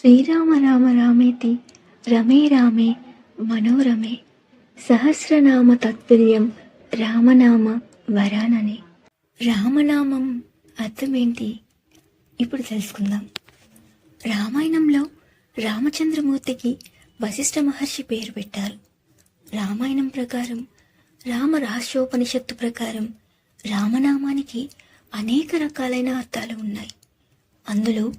శ్రీరామ రామ రామేతి రమే రామే మనోరమే సహస్రనామ తత్తుల్యం రామనామ వరాననే రామనామం అర్థమేంటి? ఇప్పుడు తెలుసుకుందాం. రామాయణంలో రామచంద్రమూర్తికి వశిష్ఠ మహర్షి పేరు పెట్టారు. రామాయణం ప్రకారం రామ రహస్యోపనిషత్తు ప్రకారం రామనామానికి అనేక రకాలైన అర్థాలు ఉన్నాయి. అందులో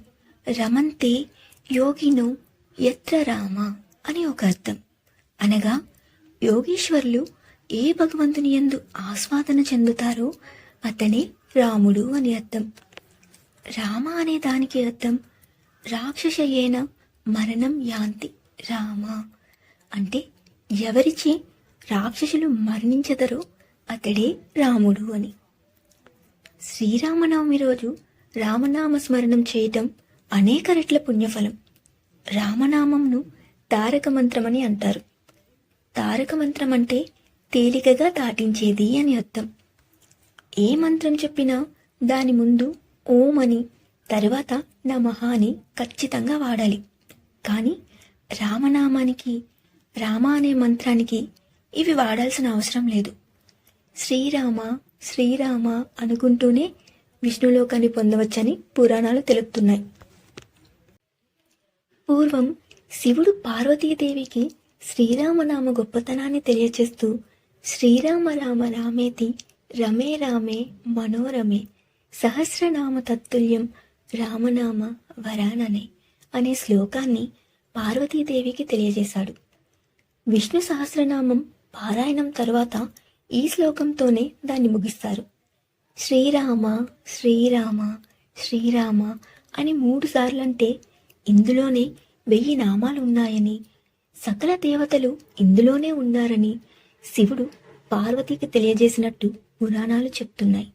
రమంతే యోగిను ఎత్ర రామ అని ఒక అర్థం. అనగా యోగీశ్వరులు ఏ భగవంతుని ఎందు ఆస్వాదన చెందుతారో అతనే రాముడు అని అర్థం. రామ అనే దానికి అర్థం రాక్షసయేన మరణం యాంతి రామ. అంటే ఎవరిచే రాక్షసులు మరణించదరో అతడే రాముడు అని. శ్రీరామనవమి రోజు రామనామ స్మరణం చేయటం అనేక రెట్ల పుణ్యఫలం. రామనామంను తారక మంత్రమని అంటారు. తారక మంత్రం అంటే తేలికగా దాటించేది అని అర్థం. ఏ మంత్రం చెప్పినా దాని ముందు ఓం అని తరువాత నమః అని ఖచ్చితంగా వాడాలి. కానీ రామనామానికి రామ అనే మంత్రానికి ఇవి వాడాల్సిన అవసరం లేదు. శ్రీరామ శ్రీరామ అనుకుంటూనే విష్ణులోకాన్ని పొందవచ్చని పురాణాలు తెలుపుతున్నాయి. పూర్వం శివుడు పార్వతీదేవికి శ్రీరామనామ గొప్పతనాన్ని తెలియచేస్తూ శ్రీరామ రామ రామేతి రమే రామే మనోరమే సహస్రనామ తత్తుల్యం రామనామ వరాననే అనే శ్లోకాన్ని పార్వతీదేవికి తెలియజేశాడు. విష్ణు సహస్రనామం పారాయణం తర్వాత ఈ శ్లోకంతోనే దాన్ని ముగిస్తారు. శ్రీరామ శ్రీరామ శ్రీరామ అని మూడు సార్లంటే ఇందులోనే వెయ్యి నామాలు ఉన్నాయని సకల దేవతలు ఇందులోనే ఉన్నారని శివుడు పార్వతికి తెలియజేసినట్టు పురాణాలు చెప్తున్నాయి.